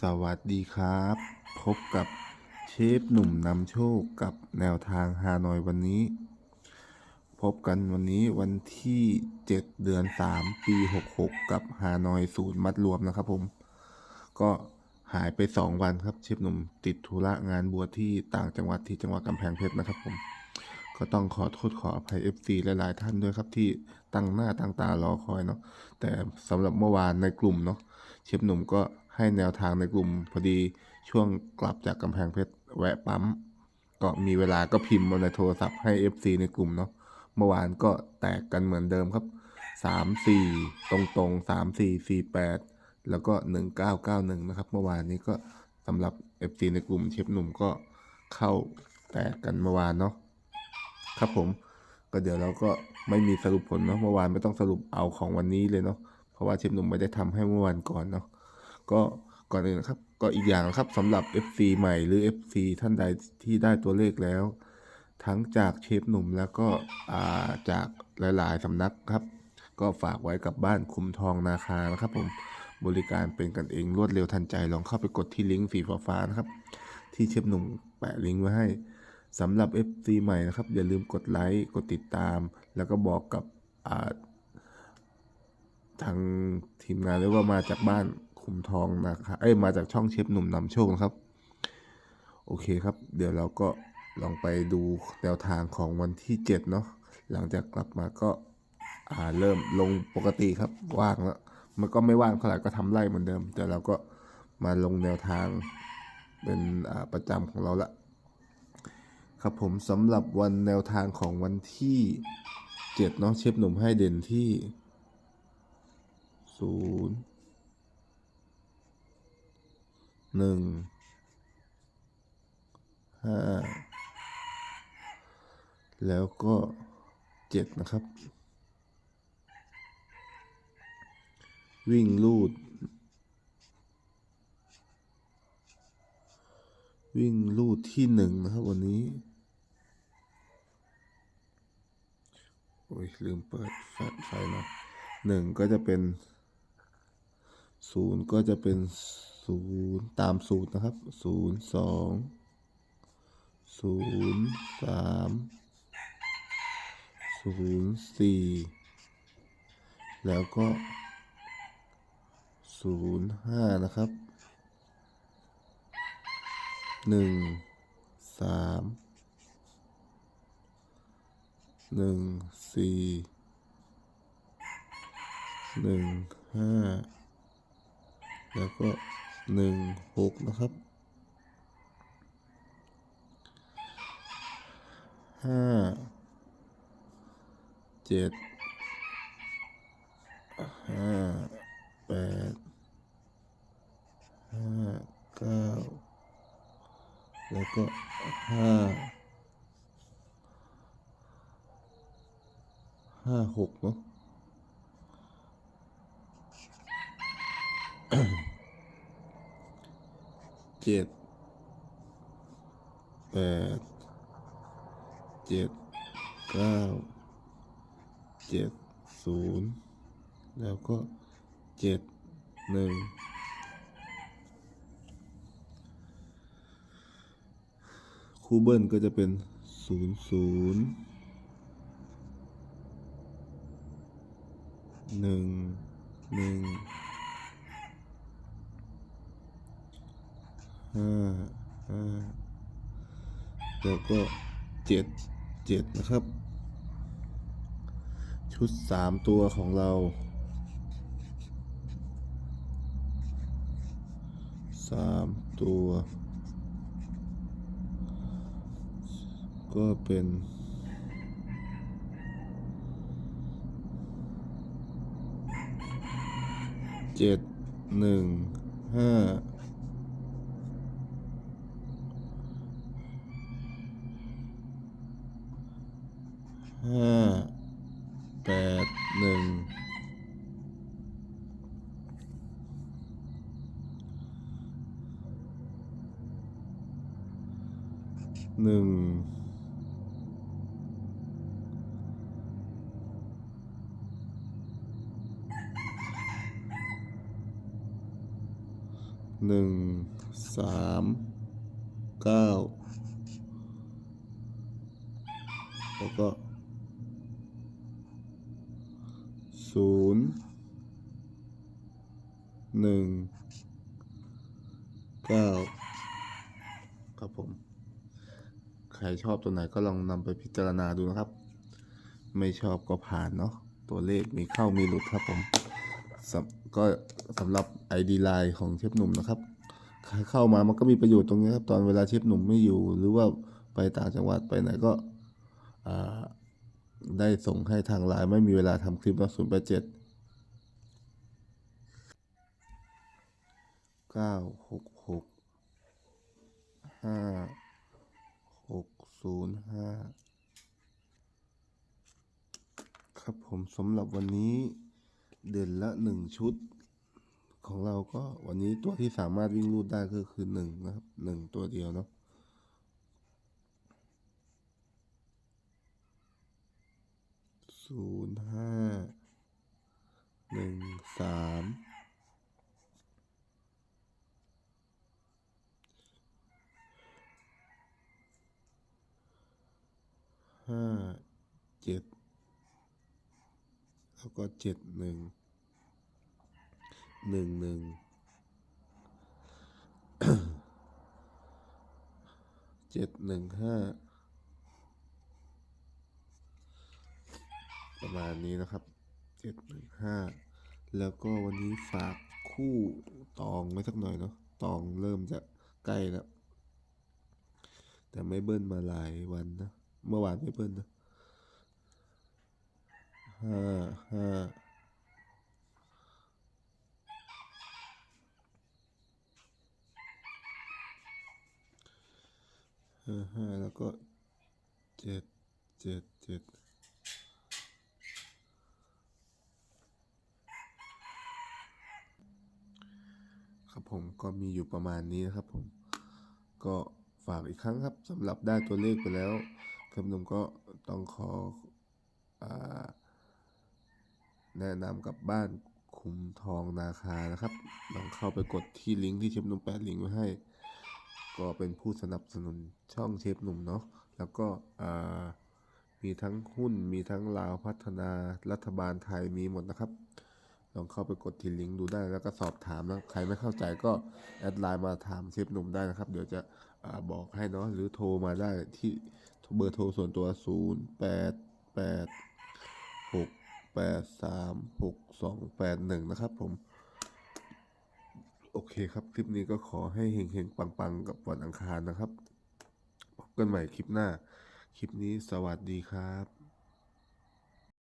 สวัสดีครับ พบกับเชฟหนุ่มนำโชคกับแนวทางฮานอยวันนี้ พบกันวันนี้วันที่ 7 เดือน 3 ปี 66 กับฮานอยศูนย์มัดรวมนะครับผม ก็หายไป 2 วันครับเชฟหนุ่มติดธุระงานบวชที่ต่างจังหวัดที่จังหวัดกำแพงเพชรนะครับผม ก็ต้องขอโทษขออภัย FC หลายๆท่านด้วยครับที่ตั้งหน้าตั้งตารอคอยเนาะแต่สำหรับเมื่อวานในกลุ่มเนาะเชฟหนุ่มก็ ให้แนวทางในกลุ่มพอดีช่วงกลับจากกำแพงเพชรแวะปั๊ม ก็มีเวลาก็พิมพ์มาในโทรศัพท์ให้ FC ในกลุ่มเนาะเมื่อวานก็แตกกันเหมือนเดิมครับ 3 4 ตรงตรง3 4 4 8 แล้วก็ 1991 นะครับ เมื่อวานนี้ก็สำหรับ FC ในกลุ่มเชฟหนุ่มก็เข้าแตกกันเมื่อวานเนาะครับผมก็เดี๋ยวเราก็ไม่มีสรุปผลเนาะเมื่อวานไม่ต้องสรุปเอาของวันนี้เลยเนาะเพราะว่าเชฟหนุ่มไม่ได้ทำให้เมื่อวานก่อนเนาะ ก็ก่อนอื่นนะครับ ก็อีกอย่างนะครับสำหรับ FC ใหม่หรือ FC ท่านใดที่ได้ตัวเลขแล้ว ทั้งจากเชฟหนุ่มแล้วก็จากหลาย ๆสำนักครับ ก็ฝากไว้กับบ้านคุมทองนาคานะครับผมบริการเป็นกันเองรวดเร็วทันใจลองเข้าไปกดที่ลิงก์สีฟ้าๆนะครับ ที่เชฟหนุ่มแปะลิงก์ไว้ให้สำหรับ FC ใหม่นะครับ อย่าลืมกดไลค์กดติดตาม แล้วก็บอกกับทางทีมงานเลยว่ามาจากบ้าน คุมทองนะครับเอ้ยมาจากช่องเชฟหนุ่มนำโชคนะครับ โอเคครับ เดี๋ยวเราก็ลองไปดูแนวทางของวันที่ 7 เนาะหลังจากกลับมาก็อ่าเริ่มลงปกติครับว่างแล้วมันก็ไม่ว่างเท่าไหร่ก็ทำไล่เหมือนเดิม แต่เราก็มาลงแนวทางเป็นประจำของเราละครับผมสำหรับวันแนวทางของวันที่ 7 เนาะเชฟหนุ่มให้เด่นที่ 0 หนึ่งห้าแล้วก็เจ็ดนะครับ วิ่งลูด วิ่งลูดที่หนึ่งนะครับวันนี้ โอ้ย ลืมเปิดไฟไฟนะหนึ่งก็จะเป็นศูนย์ก็จะเป็น ศูนย์ตามสูตรนะครับศูนย์สองศูนย์สามศูนย์สี่แล้วก็ศูนย์ห้านะครับหนึ่งสามหนึ่งสี่หนึ่งห้าแล้วก็ หนึ่งหกนะครับห้าเจ็ดห้าแปดห้าเก้าแล้วก็ห้าห้าหกเนาะ เจ็ดแปดเจ็ดเก้าเจ็ดศูนย์แล้วก็เจ็ดหนึ่งคู่เบิ้ลก็จะเป็นศูนย์ศูนย์หนึ่งหนึ่ง ห้าห้าแล้วก็เจ็ดเจ็ดนะครับ ชุดสามตัวของเราสามตัว ก็เป็นเจ็ดหนึ่งห้า ห้าแปดหนึ่งหนึ่งหนึ่งสามเก้าแล้วก็ ศูนย์หนึ่งเก้าครับผม ใครชอบตัวไหนก็ลองนำไปพิจารณาดูนะครับ ไม่ชอบก็ผ่านเนาะตัวเลขมีเข้ามีหลุดครับผมก็สำหรับ ID Line ของเชฟหนุ่มนะครับเข้ามามันก็มีประโยชน์ตรงนี้ครับ ตอนเวลาเชฟหนุ่มไม่อยู่ หรือว่าไปต่างจังหวัดไปไหนก็อ่า ได้ส่งให้ทางไลน์ไม่มีเวลาทำคลิปนะศูนย์แปดเจ็ดเก้าหกหกห้าหกศูนย์ห้าครับผมสำหรับวันนี้เด่นละหนึ่งชุด ของเราก็วันนี้ตัวที่สามารถวิ่งรูดได้ก็คือหนึ่งนะครับหนึ่งตัวเดียวเนาะ ศูนย์ห้าหนึ่งสามห้าเจ็ดแล้วก็เจ็ดหนึ่งหนึ่งหนึ่งเจ็ดหนึ่งห้า ประมาณนี้นะครับเจ็ดหนึ่งห้าแล้วก็วันนี้ฝากคู่ตองไว้สักหน่อยเนาะตองเริ่มจะใกล้แล้ว แต่ไม่เบิ้ลมาหลายวันนะ เมื่อวานไม่เบิ้ลนะห้าห้าห้าห้าแล้วก็เจ็ดเจ็ดเจ็ดครับ ผมก็มีอยู่ประมาณนี้นะครับผมก็ฝากอีกครั้งครับสำหรับได้ตัวเลขไปแล้วครับนมก็ต้องขออแนะนำกับบ้านคุมทองนาคานะครับลองเข้าไปกดที่ลิงก์ที่เชฟหนุ่มแปะลิงก์ไว้ให้ ก็เป็นผู้สนับสนุนช่องเชฟหนุ่มเนาะแล้วก็มีทั้งหุ้นมีทั้งลาวพัฒนารัฐบาลไทยมีหมดนะครับ ลองเข้าไปกดที่ลิงก์ดูได้แล้วก็สอบถามนะใครไม่เข้าใจก็แอดไลน์มาถามเชฟหนุ่มได้นะครับ เดี๋ยวจะอาบอกให้เนาะหรือโทรมาได้ที่เบอร์โทรส่วนตัว 0 8 8 6แปดสามหกสองแปดหนึ่งนะครับผม โอเคครับคลิปนี้ก็ขอให้เฮงๆ ปังๆ กับวันอังคารนะครับ พบกันใหม่คลิปหน้า คลิปนี้สวัสดีครับ